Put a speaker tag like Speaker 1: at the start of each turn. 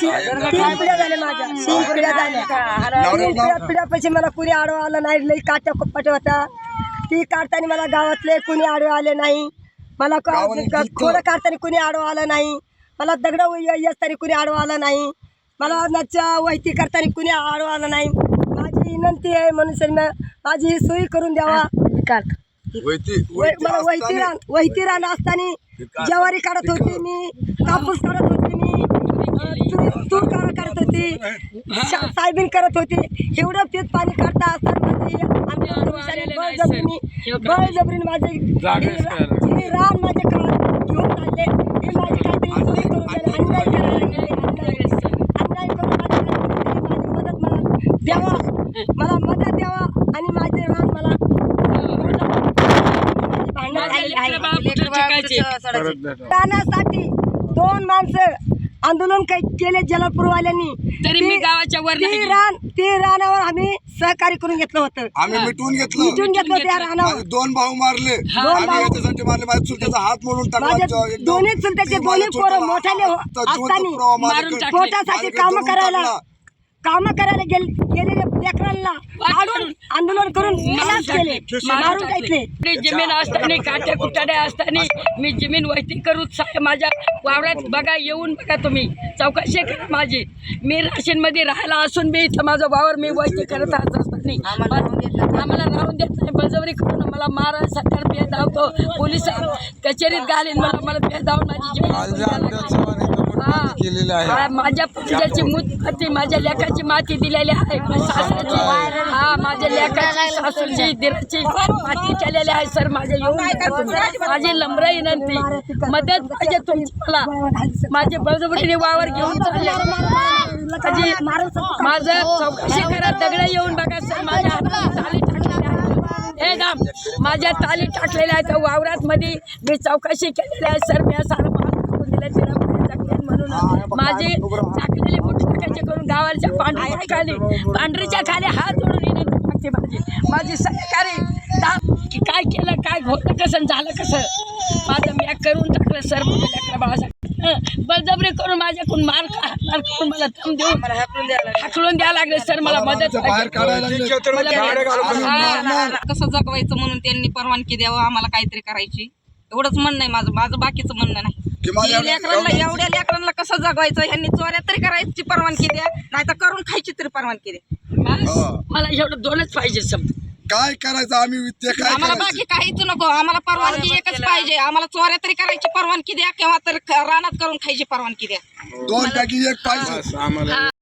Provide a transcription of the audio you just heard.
Speaker 1: शी- तीन पिढ्या झाल्या माझ्या. तीन पिढ्या झाल्या. तीन पिढ्या पिढ्यापाशी मला कुणी आडवा आलं नाही लई काट्या कुप्पाट होता ती काढताना मला गावातले कुणी आडवे आले नाही. मला खोडं काढताना कुणी आडवा आलं नाही. मला दगड असताना कुणी आडवा आलं नाही. मला नच्या वहिती करताना कुणी आडवा आलं नाही. माझी विनंती आहे म्हणून माझी ही सोयी करून द्यावा.
Speaker 2: वैती
Speaker 1: वै- मला वैती रान वैती रान असताना ज्वारी काढत होती मी. कापूस काढत होती मी अं, तूर तूर काढ करत होती शा- सोयाबीन करत होती. एवढं पीक पाणी काढता असताना माझी बळजबरीने हे रान माझे घेऊन चालले हे माझी काहीतरी सोय करून द्यायला अन्याय करायला लागले, अन्याय. अन्याय करून माझी काहीतरी माझी मदत मला द्यावा. मला मदत द्यावा आणि माझे रान मला भांडण आहे दोन माणसं आंदोलन काही केले जलापूरवाल्यांनी.
Speaker 3: तरी मी
Speaker 1: ती-
Speaker 3: गावाच्या वर
Speaker 1: ती
Speaker 3: गेली.
Speaker 1: रान ते रानावर आम्ही सहकार्य करून घेतलं होतं.
Speaker 2: आम्ही मिटवून घेतलं.
Speaker 1: मिटून घेतलं त्या रानावर.
Speaker 2: माझे दोन भाऊ मारले.
Speaker 1: दोन
Speaker 2: आम्ही. याच्यासाठी मारले. माझ्या चुलत्याचा हात मोडून टाकला.
Speaker 1: माझे
Speaker 2: जो एकदम-
Speaker 1: दोन्ही चुलत्याचे
Speaker 2: ती
Speaker 1: दोन्ही पोरं
Speaker 2: चुलत्याला
Speaker 1: मोठाले हो-
Speaker 2: हात- जिवंत
Speaker 1: असताना
Speaker 2: पुरावा माझ्याकडे-
Speaker 3: मारून टाकले.
Speaker 1: पोटासाठी
Speaker 2: माझ्याकडे
Speaker 1: काम
Speaker 2: धरून
Speaker 1: करायला
Speaker 2: टाकला.
Speaker 1: काम करायला गेल- गेलेल्या लेकरांना आडून आंदोलन करून खलास केले मारून टाकले.
Speaker 3: आपली जमीन असताना काट्या कुटाड्या असताना मी जमीन वैती करू माझ्या वावरात बघा येऊन बघा तुम्ही. चौकशी करा माझी. मी राशीन मध्ये राहायला असून मी इथं माझं वावर मी वैती करत असताना. आम्हाला राहून देत नाही. बळजबरी करून मला मारा सरकार बेद धावतो पोलीस कचेरीत घालीन. मला मला बेद धावून माझी जमीन हा. हा, माझ्या पूजाची मूत माती माझ्या लेखाची माती दिलेली आहे. माझ्या सासऱ्याची हा माझ्या लेखाची सासूची दिराची माती केलेली आहे सर. माझ्या येऊन. माझी लंबर विनंती मदत पाहिजे तुमची मला. माझे बळजबरीने वावर घेऊन चालले. माझी माझं चौकशी करा दगड येऊन बघा सर. माझ्या हातात. हे दाम माझ्या ताली टाकलेल्या आहेत. वावरात मध्ये मी चौकशी केलेली आहे सर. मी सारं माल टाकून दिलं तिला म्हणून माझे टाकलेले बुट टाकायचे करून गावाच्या पांढरीच्या खाली पांढरीच्या खाली हात जोडून विनंती मागते माझी. माझी की काय केलं काय होतं कसं झालं कसं? माझं मी करून टाकलं सर माझ्या लेकरा बाळासाठी बळजबरी करून माझ्याकडून मार मार करून मला दम देऊन हाकलून द्यायला लागले. सर मला मदत. हा.
Speaker 4: कसं जगवायचं म्हणून त्यांनी परवानगी द्यावं आम्हाला काहीतरी करायची. एवढंच म्हणणं आहे माझं. माझं बाकीचं म्हणणं नाही.
Speaker 2: की माझ्या
Speaker 4: लेकरांना एवढ्या लेकरांना कसं जगवायचं? ह्यांनी चोऱ्या तरी करायची परवानगी द्या नाही तर करून खायची तरी परवानगी द्या.
Speaker 3: बस.
Speaker 2: हा.
Speaker 3: मला एवढं दोनच पाहिजे समजा.
Speaker 2: काय करायचं? आम्ही ते काय
Speaker 4: आम्हाला
Speaker 2: करायचं?
Speaker 4: बाकी काहीच नको. आम्हाला परवानगी एकच पाहिजे. आम्हाला चोऱ्या तरी करायची परवानगी द्या किंवा तर रानात करून खायची परवानगी द्या.
Speaker 2: दोन पैकी एक पाहिजे.